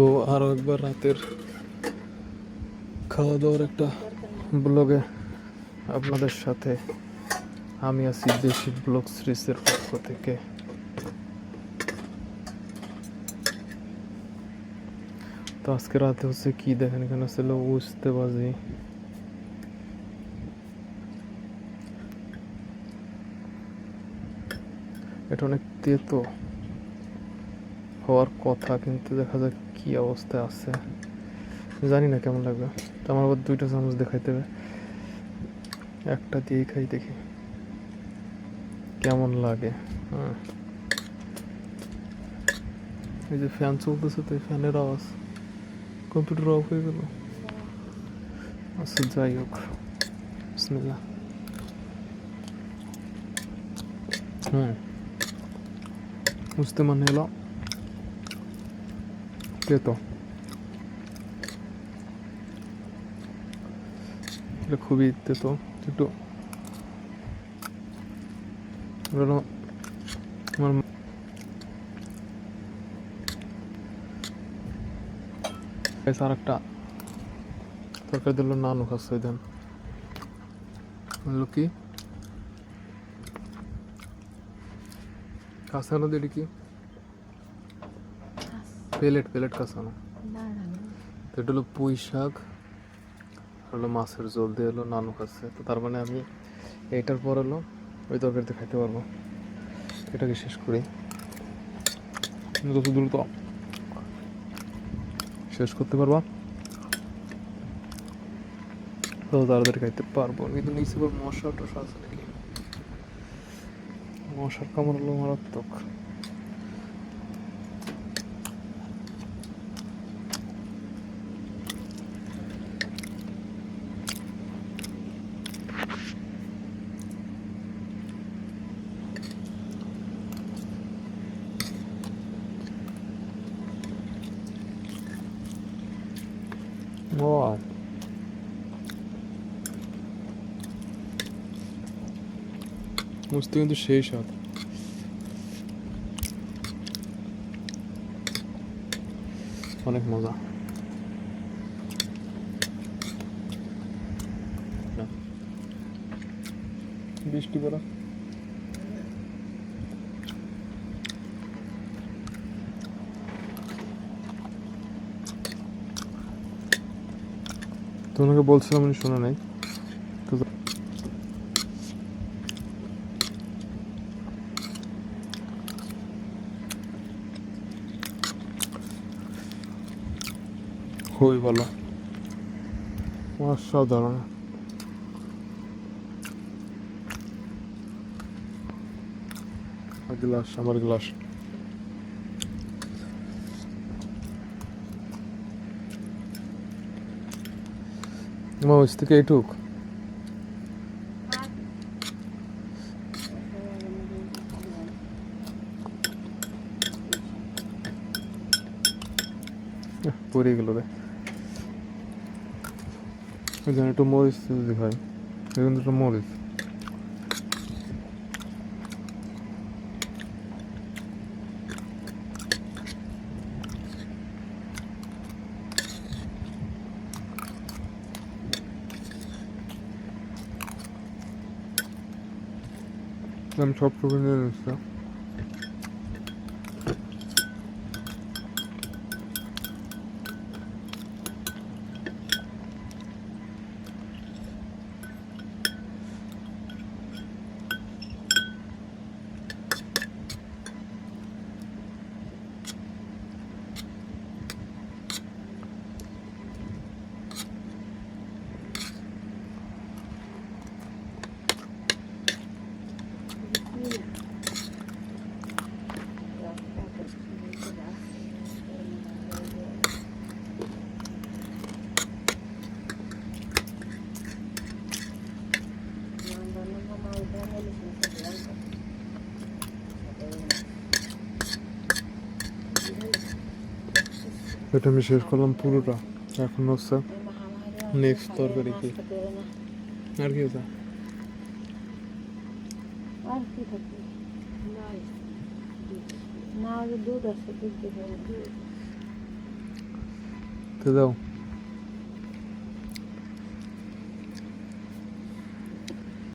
তো আরও একবার রাতের খাওয়া দাওয়ার একটা ব্লগে আপনাদের সাথে আমি আছি দেশি ব্লগ সিরিজের পক্ষ থেকে। তো আজকে রাতে হচ্ছে কি দেখেন, এখানে ছিল উস্তে বাজি। এটা অনেক তেতো। হওয়ার কথা, কিন্তু দেখা যাক কি অবস্থায় আছে। জানি না কেমন লাগবে। তো আমার আবার দুইটা চামচ দেখাইতে হবে। একটা দিয়েই খাই দেখি। কেমন লাগে? হ্যাঁ। এই যে ফ্যান চলতেছে তো ফ্যানের আওয়াজ। কম্পিউটার অফ হয়ে গেল। আচ্ছা যাই হোক। বিসমিল্লাহ। হুম। বুঝতে মানে এলো তেতো এটা খুবই তেতো একটু আমার আর একটা তরকারি দিল নানু খাচ্ছে দেন হলো কি কাঁচানো দিলি কি প্লেট প্লেট কাঁচানো তো এটা হলো পুঁই শাক হলো মাছের জল দিয়ে হলো নানু খাচ্ছে। তো তার মানে আমি এইটার পর হলো ওই তরকারিতে খাইতে পারব। এটাকে শেষ করি। যত দ্রুত শেষ করতে পারবা তত তাড়াতাড়ি খাইতে পারব। কিন্তু নিচে মশা টশা আছে নাকি? মশার কামড় হলো মারাত্মক। Ó. Gostei do cheio, chato. Olha é que mozão. Bicho que bora. পড়া তোমাকে বলছিলাম আমি শোনা নাই। তো খুবই ভালো। অসাধারণ। গ্লাস আমার গ্লাস। ওই থেকে এইটুক এহ, পড়ে গেল রে। জন্য একটু মরিচ যদি খাই এখানে একটু মরিচ। 그럼 저 부분에는 있어? এটা আমি শেষ করলাম পুরোটা। এখন হচ্ছে নেক্সট তরকারি কি? আর কি না দুধ আছে দুধ দেবে তো দাও।